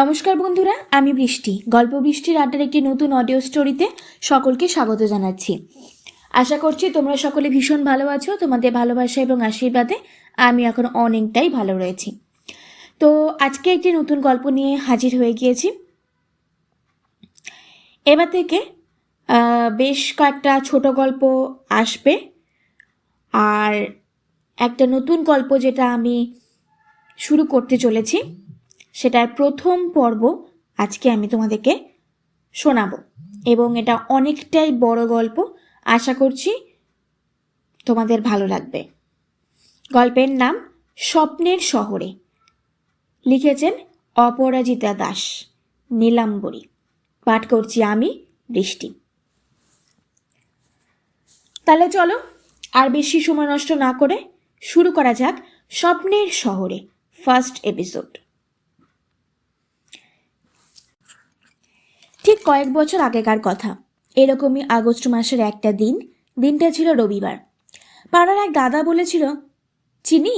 নমস্কার বন্ধুরা, আমি বৃষ্টি। গল্প বৃষ্টির আড্ডার একটি নতুন অডিও স্টোরিতে সকলকে স্বাগত জানাচ্ছি। আশা করছি তোমরা সকলে ভীষণ ভালো আছো, তোমাদের ভালোবাসা এবং আশীর্বাদে আমি এখন অনেকটাই ভালো রয়েছি। তো আজকে একটি নতুন গল্প নিয়ে হাজির হয়ে গিয়েছি। এবার থেকে বেশ কয়েকটা ছোট গল্প আসবে। আর একটা নতুন গল্প যেটা আমি শুরু করতে চলেছি। সেটার প্রথম পর্ব আজকে আমি তোমাদেরকে শোনাবো। এবং এটা অনেকটাই বড় গল্প, আশা করছি তোমাদের ভালো লাগবে। গল্পের নাম স্বপ্নের শহরে। লিখেছেন অপরাজিতা দাস, নীলাম্বরী। পাঠ করছি আমি, বৃষ্টি। তাহলে চলো, আর বেশি সময় নষ্ট না করে শুরু করা যাক স্বপ্নের শহরে ফার্স্ট এপিসোড কয়েক বছর আগেকার কথা। এরকমই আগস্ট মাসের একটা দিন। দিনটা ছিল রবিবার। পাড়ার এক দাদা বলেছিল, চিনি,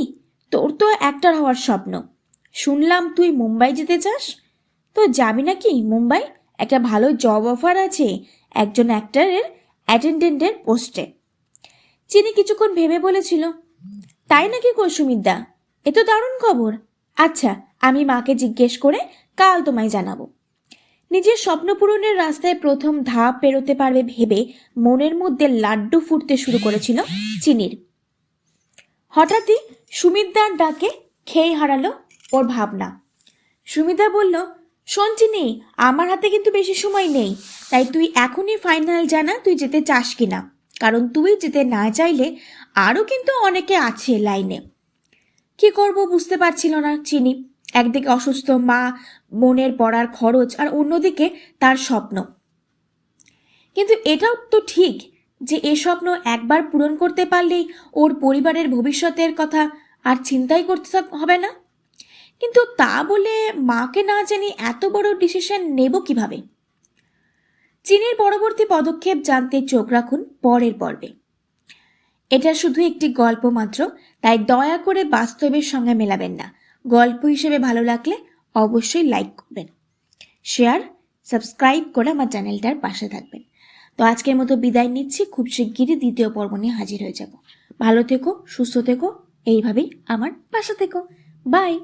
তোর তো অ্যাক্টর হওয়ার স্বপ্ন। শুনলাম তুই মুম্বাই যেতে চাস? তো যাবি নাকি মুম্বাই? একটা ভালো জব অফার আছে একজন অ্যাক্টারের অ্যাটেন্ডেন্টের পোস্টে চিনি কিছুক্ষণ ভেবে বলেছিল, তাই নাকি কৌসুমিদা? এ তো দারুণ খবর। আচ্ছা আমি মাকে জিজ্ঞেস করে কাল তোমায় জানাব। নিজের স্বপ্ন পূরণের রাস্তায় প্রথম ধাপ পেরোতে পারবে ভেবে মনের মধ্যে লাড্ডু ফুটতে শুরু করেছিল চিনির। হঠাৎই সুমিতদার ডাকে খেয়ে হারালো ওর ভাবনা। সুমিতা বলল, শোন চিনি, আমার হাতে কিন্তু বেশি সময় নেই, তাই তুই এখনই ফাইনাল জানা তুই যেতে চাস কিনা, কারণ তুই যেতে না চাইলে আরও কিন্তু অনেকে আছে লাইনে। কি করব বুঝতে পারছিল না চিনি। একদিকে অসুস্থ মা, বোনের পড়ার খরচ আর অন্যদিকে তার স্বপ্ন। কিন্তু এটাও তো ঠিক যে এ স্বপ্ন একবার পূরণ করতে পারলেই ওর পরিবারের ভবিষ্যতের কথা আর চিন্তাই করতে হবে না। কিন্তু তা বলে মাকে না জানি এত বড় ডিসিশন নেব কীভাবে? চীনের পরবর্তী পদক্ষেপ জানতে চোখ রাখুন পরের পর্বে। এটা শুধু একটি গল্প মাত্র, তাই দয়া করে বাস্তবের সঙ্গে মেলাবেন না। গল্প হিসেবে ভালো লাগলে অবশ্যই লাইক করবেন। শেয়ার সাবস্ক্রাইব করে আমার চ্যানেলটার পাশে থাকবেন। তো আজকের মতো বিদায় নিচ্ছি। খুব শিগগিরই দ্বিতীয় পর্ব নিয়ে হাজির হয়ে যাব। ভালো থেকো, সুস্থ থেকো, এইভাবেই আমার পাশে থেকো। বাই